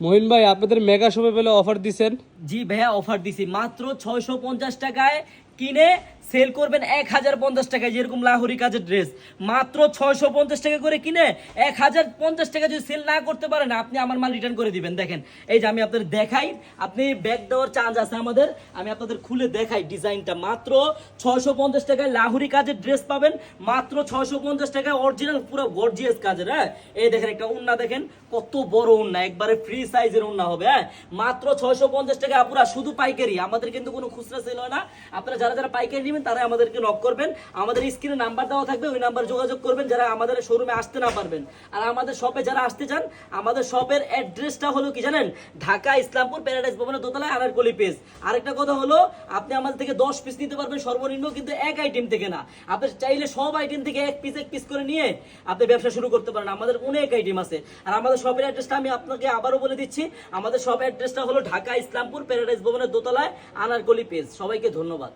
মহিন ভাই, আপনাদের মেগা শপে পেলে অফার দিছেন? জি ভাইয়া অফার দিছি। মাত্র ছয়শো পঞ্চাশ টাকায় কিনে সেল করবেন এক হাজার পঞ্চাশ টাকায় যেরকম লাহোরি কাজের ড্রেস। মাত্র ছয়শো পঞ্চাশ টাকা করে কিনে এক হাজার পঞ্চাশ টাকা যদি সেল না করতে পারেন, আপনি আমার মাল রিটার্ন করে দিবেন। দেখেন, এই যে আমি আপনাদের দেখাই, আপনি ব্যাগ দেওয়ার চান্স আছে আমাদের। আমি আপনাদের খুলে দেখাই ডিজাইনটা মাত্র ছয়শো পঞ্চাশ টাকায় লাহোরি কাজের ড্রেস পাবেন। মাত্র ছয়শো পঞ্চাশ টাকায় অরিজিনাল পুরো গর্জিয়াস কাজের হ্যাঁ? এই দেখেন একটা উন্না, দেখেন, কত বড় উন্না। একবারে ফ্রি সাইজের উন্না হবে হ্যাঁ? মাত্র ছয়শো পঞ্চাশ টাকা পুরা শুধু পাইকারি। আমাদের কিন্তু কোনো খুচরা সেল হয় না। আপনারা যারা যারা পাইকারি নেবেন তারা আমাদেরকে নক করবেন। আমাদের স্ক্রিনে নাম্বার দেওয়া থাকবে, ওই নাম্বার যোগাযোগ করবেন, যারা আমাদের শোরুমে আসতে না পারবেন। আর আমাদের শপে যারা আসতে চান, আমাদের শপের অ্যাড্রেসটা হলো কি জানেন? ঢাকা ইসলামপুর প্যারাডাইস ভবনের দোতলায় আনারকলি পেজ আরেকটা কথা হলো, আপনি আমাদের থেকে দশ পিস নিতে পারবেন, সর্বনিম্ন কিন্তু এক আইটেম থেকে না। আপনি চাইলে সব আইটেম থেকে এক পিস এক পিস করে নিয়ে আপনি ব্যবসা শুরু করতে পারেন। আমাদের অনেক আইটেম আছে। আর আমাদের শপের অ্যাড্রেসটা আমি আপনাকে আবারও বলে দিচ্ছি। আমাদের শপ অ্যাড্রেসটা হলো ঢাকা ইসলামপুর প্যারাডাইস ভবনের দোতলায় আনারকলি পেজ সবাইকে ধন্যবাদ।